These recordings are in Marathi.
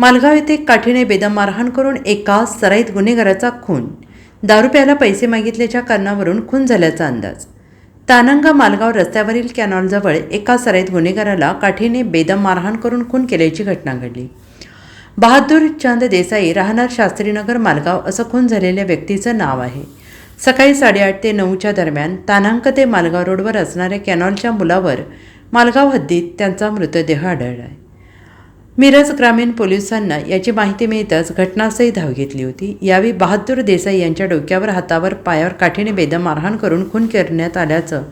मालगाव येथे काठीने बेदम मारहाण करून एका सराईत गुन्हेगाराचा खून. दारुप्याला पैसे मागितल्याच्या कारणावरून खून झाल्याचा अंदाज. तानंगा मालगाव रस्त्यावरील कॅनॉलजवळ एका सराईत गुन्हेगाराला काठीने बेदम मारहाण करून खून केल्याची घटना घडली. बहादूर चांद देसाई राहणार शास्त्रीनगर मालगाव असं खून झालेल्या व्यक्तीचं नाव आहे. सकाळी साडेआठ ते नऊच्या दरम्यान तानांक ते मालगाव रोडवर असणाऱ्या कॅनॉलच्या मुलावर मालगाव हद्दीत त्यांचा मृतदेह आढळला आहे मिरज ग्रामीण पोलिसांना याची माहिती मिळताच घटनास्थळी धाव घेतली होती. यावेळी बहादूर देसाई यांच्या डोक्यावर हातावर पायावर काठीने बेदम मारहाण करून खून करण्यात आल्याचं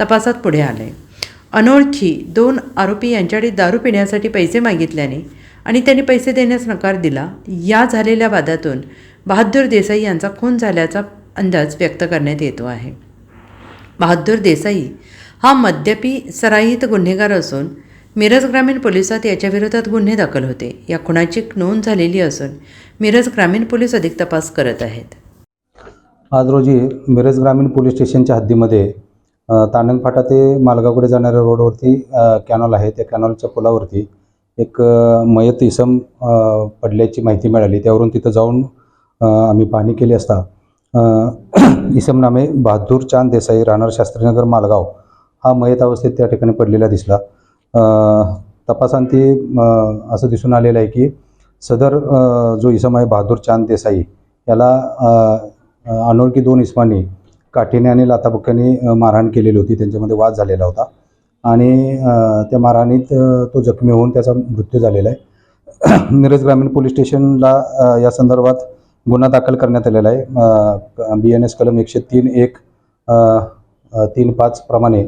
तपासात पुढे आलंय. अनोळखी दोन आरोपी यांच्याकडे दारू पिण्यासाठी पैसे मागितल्याने आणि त्यांनी पैसे देण्यास नकार दिला. या झालेल्या वादातून बहादूर देसाई यांचा खून झाल्याचा अंदाज व्यक्त करण्यात येतो आहे. बहादूर देसाई हा मद्यपी सराईत गुन्हेगार असून मिरज ग्रामीण पोलिसात याच्याविरोधात गुन्हे दाखल होते. या खुनाची नोंद झालेली असून मिरज ग्रामीण पोलीस अधिक तपास करत आहेत. आज रोजी मिरज ग्रामीण पोलीस स्टेशनच्या हद्दीमध्ये अ, फाटा ते मालगावकडे जाणाऱ्या रोडवरती कॅनॉल आहे. त्या कॅनॉलच्या पुलावरती एक मयत इसम पडल्याची माहिती मिळाली. त्यावरून तिथं जाऊन आम्ही पाहणी केली असता इसम नामे बहादूर चांद देसाई राहणार शास्त्रीनगर मालगाव. हा मयत अवस्थेत त्या ठिकाणी पडलेला दिसला. तपासांती अ, असं दिसून आलेलं आहे की सदर जो इसम आहे बहादूर चांद देसाई याला अनोळखी दोन इस्मांनी काठीने आणि लाथाबुक्क्याने मारहाण केलेली होती. त्यांच्यामध्ये वाद झालेला होता. आणि त्या मारहाणीत तो जखमी होऊन त्याचा मृत्यू झालेला आहे. मिरज ग्रामीण पोलीस स्टेशनला या संदर्भात गुन्हा दाखल करण्यात आलेला आहे. बी एन एस कलम एकशे तीन एक तीन पाच प्रमाणे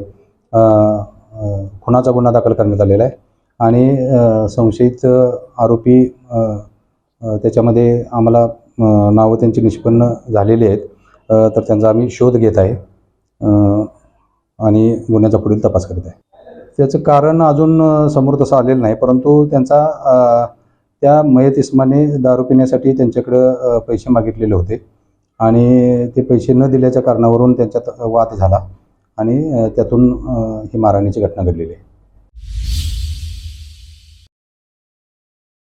खुनाचा गुन्हा दाखल करण्यात आलेला आहे. आणि संशयित आरोपी त्याच्यामध्ये आम्हाला नावं त्यांची निष्पन्न झालेली आहेत. तर त्यांचा आम्ही शोध घेत आहे. आणि गुन्ह्याचा पुढील तपास करीत आहे. त्याचं कारण अजून समोर तसं आलेलं नाही परंतु त्यांचा त्या मयत इस्माने दारू पिण्यासाठी त्यांच्याकडं पैसे मागितलेले होते. आणि ते पैसे न दिल्याच्या कारणावरून त्यांच्यात वाद झाला. आणि त्यातून ही मारहाणीची घटना घडलेली आहे.